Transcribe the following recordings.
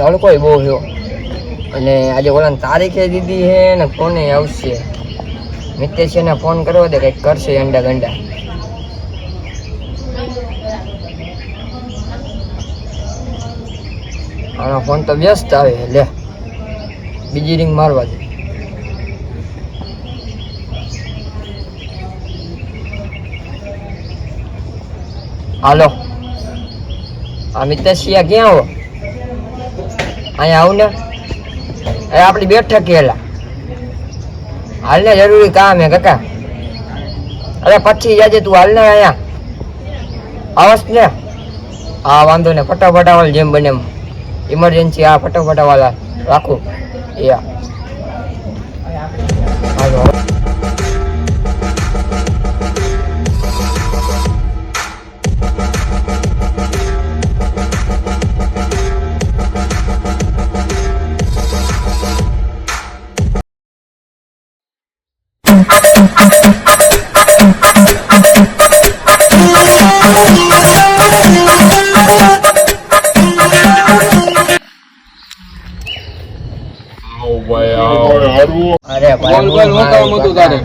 આ તડકો બહુ થયો અને આજે ઓલા તારીખે દીધી છે ને ફોને આવશે? મિતેશને ફોન કરવો દે કંઈક કરશે અંડા ગંડા. આનો ફોન તો વ્યસ્ત આવે, લે. બીજી રિંગ મારવા દે. હાલો. આ મિતેશિયા ક્યાં હો? અહીંયા આવું ને? એ આપણી બેઠક હેલા હાલ ને જરૂરી કામ હે કાકા. અરે પછી જાજે તું હાલ ને અહીંયા. આવસ ને? હા, વાંધો ને. ફટાફટ આવલ જેમ બને એમ. ઇમરજન્સી હા, ફટાફટ વાળા રાખું. એ. હાલો. બોલ, બોલ, હું કામ હતું તારે?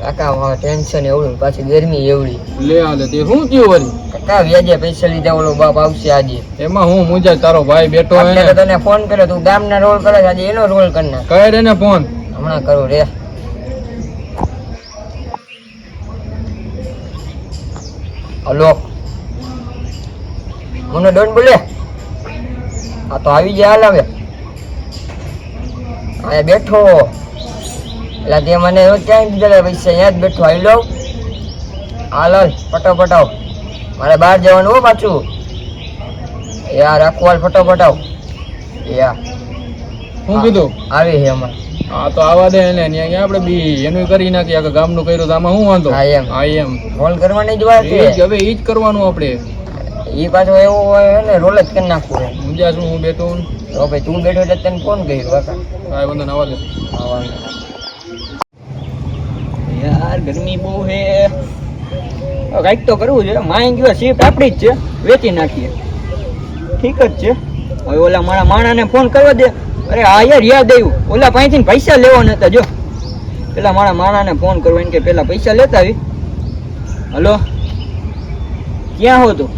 કાકા હવે ટેન્શન એવડું પાછી ગરમી એવડી લે આલે તે શું થયું વળી કાકા વ્યાજે પૈસા લીધા ઓલો બાપ આવશે આજે. એમાં હું મુજા તારો ભાઈ બેઠો હે ને. તને ફોન કર્યો તું ગામના રોલ કરે આજે એનો રોલ કર ના કહે રે ને ફોન હમણાં કરો રે. હલો. મને ડોન બોલે. આ તો આવી જાય હાલ હવે. અહીંયા બેઠો. એટલે તે મને ક્યાંય દીધેલા પૈસા અહીંયા જ બેઠો આવી લઉં. હાલ હાલ ફટાફટ આવ. મારે બહાર જવાનું હો પાછું. યાર રાખવાલ ફટાફટ આવ. યા. શું કીધું? આવી છે અમારે. હા તો આવા દે ને ત્યાં આપણે બી એનું કરી નાખીએ આખા ગામનું કર્યું તો આમાં શું વાંધો? આઈ એમ. હા એમ. ફોન કરવાની જ વાત છે. હવે એ જ કરવાનું આપણે. એ પાછો એવો હોય ને રોલ જ કરી નાખવું સમજ્યા છું હું બેઠો તો ભાઈ તું બેઠો એટલે તને ફોન કર્યો કાકા? કાંઈ વાંધો ના આવા વાંધો. યાર, ગરમી બહુ હે કંઈક તો કરવું છે. માય ગયો શિફ્ટ આપણી જ છે. વેચી નાખીએ. ઠીક જ છે. હવે ઓલા મારા માણાને ફોન કરવા દે. અરે, હા, યાર, યાદ આવ્યું. ઓલા પાસેથી પૈસા લેવાના હતા જો. પેલા મારા માણાને ફોન કરવો એને કે પેલા પૈસા લેતા આવી. હલો? ક્યાં હો તું?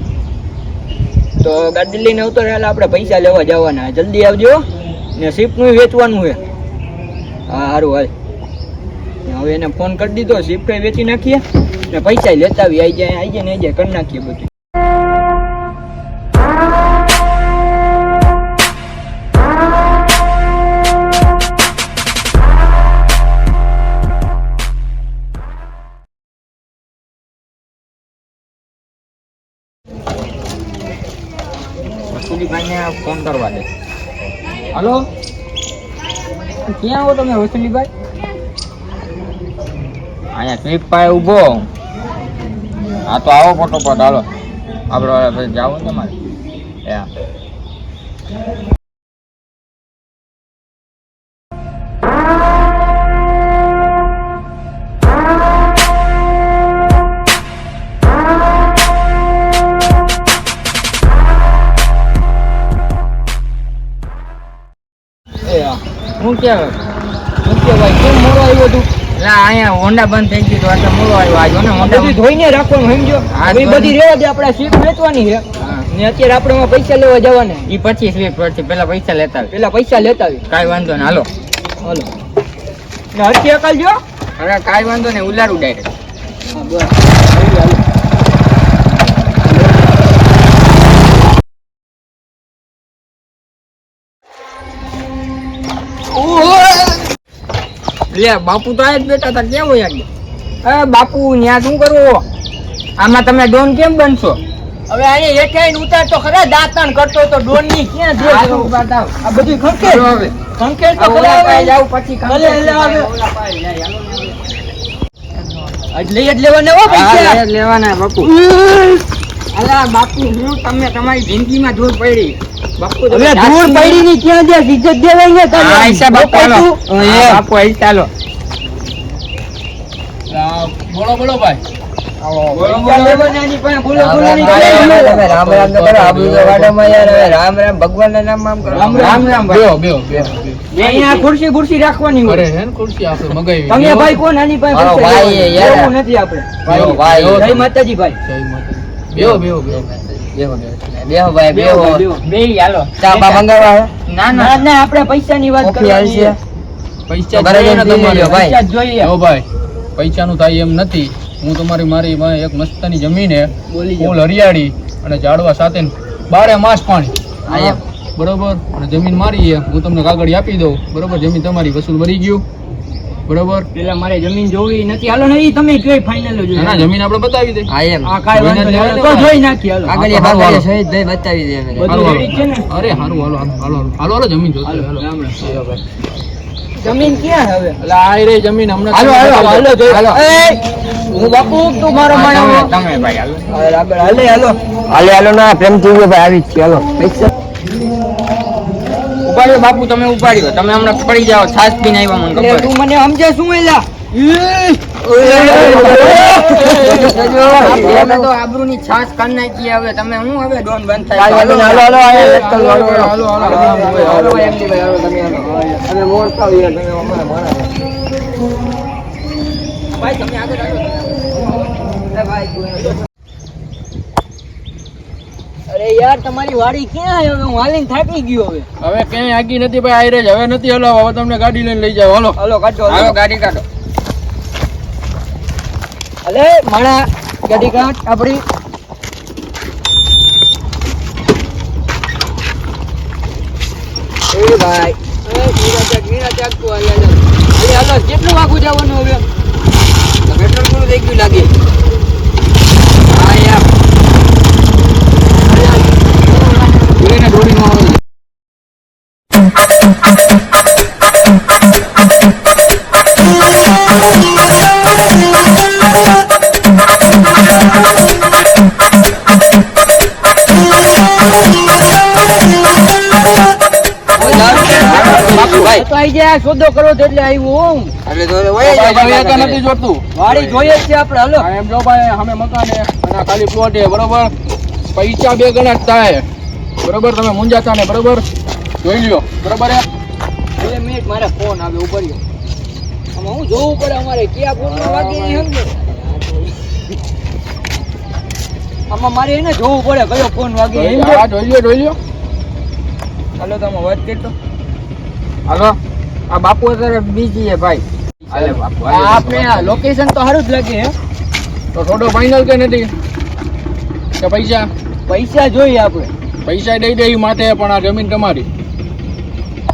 તો ગાડી લઈને આવતો રહે આપણે પૈસા લેવા જવાના. જલ્દી આવજો ને શિફ્ટનું વેચવાનું છે. હા સારું હાલ. હવે એને ફોન કરી દીધો શિફ્ટ વેચી નાખીએ ને પૈસા લેતા આવી આઈ જાય આઈ જાય ને આઈ જાય, કરી નાખીએ બધું. ફોન કરવા દે. હલો? ક્યાં આવો તમે વસુલીભાઈ? અહીંયા સ્વીપ પાસે ઊભો હા તો આવો ફટોફટ હાલો આપણે પછી જાવ ને મારે એ હા. એ હા. હું ક્યાં હું ક્યાં ભાઈ કેમ મોડો આવ્યો તું એટલે અહીંયા હોન્ડા બંધ થઈ ગયું તો એટલે મોડો આવ્યો આજો ને હોન્ડા બધું ધોઈને રાખવાનું સમજો? તો- બધી રેવા દે આપણે સ્વીપ વેચવાની છે. ને અત્યારે આપણે પૈસા લેવા જવાના. એ પછી સ્વીપ પડશે પેલા પૈસા લેતા આવે પેલા પૈસા લેતા આવી કાંઈ વાંધો ને હાલો. હાલો. ને હરખી અકલજો અરે કાંઈ વાંધો ને ઉલારું ડાયરેક્ટ બસ. લે બાપુ તો આયા જ બેઠા હતા કેવો યાર આગળ? બાપુ ન્યા શું કરવો આમાં તમે ડોન કેમ બનશો? હવે અહીંયા ઉતાર ઉતારતો ખરા દાંતણ કરતો તો ડોનની ક્યાં જો આ બધું ખંકે હવે. ખંકે તો ખરા હવે. જાવ પછી ખંકે લે ને હવે. આજ લઈ જ લેવાના હો પૈસા. લેવાના બાપુ. અલા બાપુ હું તમને તમારી જિંદગીમાં દૂર પડી. બાપુ ધૂળ પડી ની ક્યાં દે ઇજ્જત દેવાય ને તારે. હા, હિસાબ આપો, હાલો. તું- હા, બાપુ અહીં ચાલો બોલો બોલો ભાઈ ખુરશી ખુરશી રાખવાની તમે ભાઈ કોણ આની પાસે ભાઈ લેવાના? યાર. એવું નથી આપડે ભાઈ. જય માતાજી ભાઈ. બેહો બેહો બેહો પૈસા ને થાય એમ નથી. હું તમારી મારી પાસે એક મસ્તની જમીન હે ફૂલ હરિયાળી અને ઝાડવા સાથે બારે માસ પાણી. બરોબર? અને જમીન મારી હું તમને કાગળ આપી દઉં. બરોબર? જમીન તમારી વસૂલ ભરી ગયું. બરોબર? પેલા મારે જમીન જોવી નથી. હાલો ને તમે કઈ ફાઇનલ ના ના, જમીન આપણે બતાવી દે. આ એમ. આ કાઈ વાંધો તો જોઈ નાખી હાલો. આગળ એ હાલો. સહિત ભાઈ બતાવી દે અમે. બધું હાલો, ready છે ને? અરે હારું હાલો હાલો હાલો. હાલો જમીન જોતો હાલો. જમીન ક્યાં હવે? એટલે આ રે જમીન હમણાં હાલો હાલો હાલો. જોઈ હાલો. એ, હું બાપુ તું મારો માણો તમે- ભાઈ હાલો. હાલો, હાલે હાલો. હાલે હાલો ના પ્રેમથી ભાઈ આવી જ છે હાલો. પૈસા. ઉપાડ્યો બાપુ તમે ઉપાડ્યો તમે હમણાં પડી જાઓ છાસ પીને આવ્યા મને ખબર તું મને સમજે શું એલા આબરૂની છાસ કાઢ નાખી હવે તમે હું હવે ડોન બંધ થાય હાલો હાલો હાલો હાલો, હાલો. એમડી ભાઈ, હાલો, તમે હાલો. અમારા. ભાઈ તમે આગળ અરે યાર તમારી વાડી ક્યાં આવી હું હાલીને થાકી ગયો હવે. હવે ક્યાંય આગી નથી ભાઈ આઈ રે હવે નથી હલાવ હવે તમને ગાડી લઈને લઈ જાવ હાલો. હાલો કાઢો હાલો, ગાડી કાઢો. અલે માણા ગાડી કાઢ આપડી. એ ભાઈ. એ મીરા ચાક મીરા ચાક તું હાલે હાલે. અરે હાલો કેટલું વાગું જવાનું હવે? પેટ્રોલ પૂરું થઈ ગયું લાગે હા યાર આવો. સોદો કરો તો એટલે આવ્યો હું એટલે તો જાય નથી જોતું. વાડી જોઈએ જ છે આપણે હાલો. એમ જો ભાઈ અમે મકાન અને ખાલી પ્લોટ બરોબર? પૈસા બે ગણા થાય. બરોબર તમે મુંજાતા ને બરોબર? જોઈ લ્યો બરોબર બે મિનિટ મારે ફોન આવે રહ્યો. આમાં હું જોવું પડે અમારે ક્યાં ફોન વાગી આમાં મારે એને જોવું પડે કયો ફોન વાગી. આ જોઈ લ્યો જોઈ લ્યો. હાલો તમે વાત કરતો હાલો આ બાપુ અત્યારે બીજી છે ભાઈ. હાલે બાપુ આ આપણે આ લોકેશન તો સારું જ લાગે હે? તો થોડો ફાઇનલ કે નથી? કે પૈસા? પૈસા જોઈએ આપણે. પૈસા દઈ દે માથે પણ આ જમીન તમારી.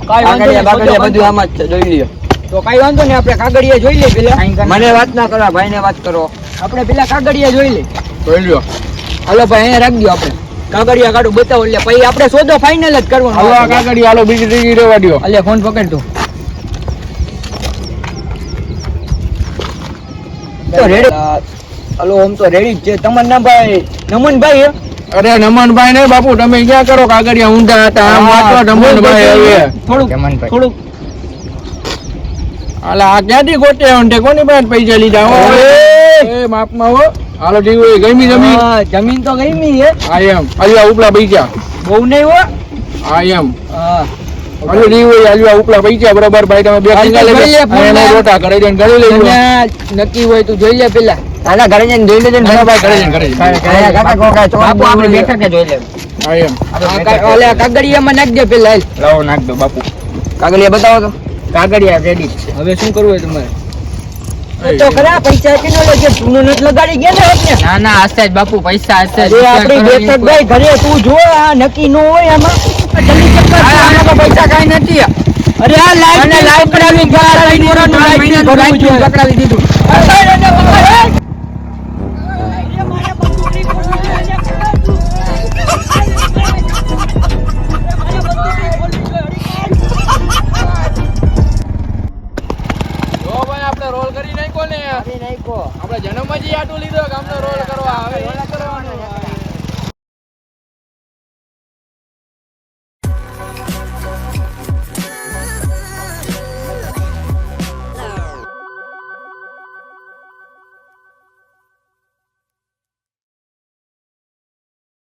કઈ વાંધો નહીં, કાગળિયા બધું આમાં જ જોઈ લ્યો. તો કઈ વાંધો નહીં આપણે કાગળિયા જોઈ લે પેલા. મને વાત ના કરો ભાઈ ને વાત કરો. આપણે પેલા કાગળિયા જોઈ લે. જોઈ લ્યો. હાલો ભાઈ અહીંયા રાખજો આપણે. કાગળિયા કાઢું બતાવો એટલે પછી આપણે સોદો ફાઇનલ જ કરવાનો હાલો આ કાગડી હાલો બીજી ત્રીજી રેવા દો અલે ફોન પકડ તું. તો રેડી હલો આમ તો રેડી જ છે. તમારું નામ ભાઈ? નમનભાઈ હે? અરે નમનભાઈ ને બાપુ તમે ક્યાં કરો કાગળિયા ઊંધા હતા? આમ વાંચો નમનભાઈ હવે. થોડુંક નમનભાઈ. થોડુંક. હાલા આ ક્યાંથી ગોટે ઊંધે કોની પાસે પૈસા લીધા હો? એ માપમાં હો. હાલો જીવ એ ગમી જમીન? હા, જમીન તો ગમી હે. આ એમ. હાલ્યા ઉપલા પૈસા. બહુ નહીં હો. આ એમ. હા. હાલો જીવ એ હાલ્યા ઉપલા પૈસા. બરોબર ભાઈ તમે બે લઈ લે રોટા કરી કરી લેજો નક્કી હોય તું જોઈ લે પેલા. આના ઘરે જઈને જોઈ લેજો ને ભાઈ, ઘરે જઈને, ઘરે જઈને. કાકા, કાકા, કાકા, ચોક બાપુ, આપણે બેઠા કે જોઈ લે આ એમ. ઓલે કાગળિયામાં નાખ દે પેલા લાવો નાખ દો બાપુ. કાગડિયા બતાવો તો. કાગડિયા રેડી છે. હવે શું કરવું તમારે? તો ખરા પૈસા જે લગાડી ગયા ને આપણે. ના ના હશે બાપુ પૈસા આસ્તે અરે આપણી બેઠકભાઈ ઘરે તું જો આ નક્કી ન હોય આમાં જલ્દી ચક્કર આમાં પૈસા કાંઈ નથી. અરે આ પડાવી પડાવી દીધું હજી આટલું લીધો ગામનો રોલ કરવા આવે. રોલ કરવાનો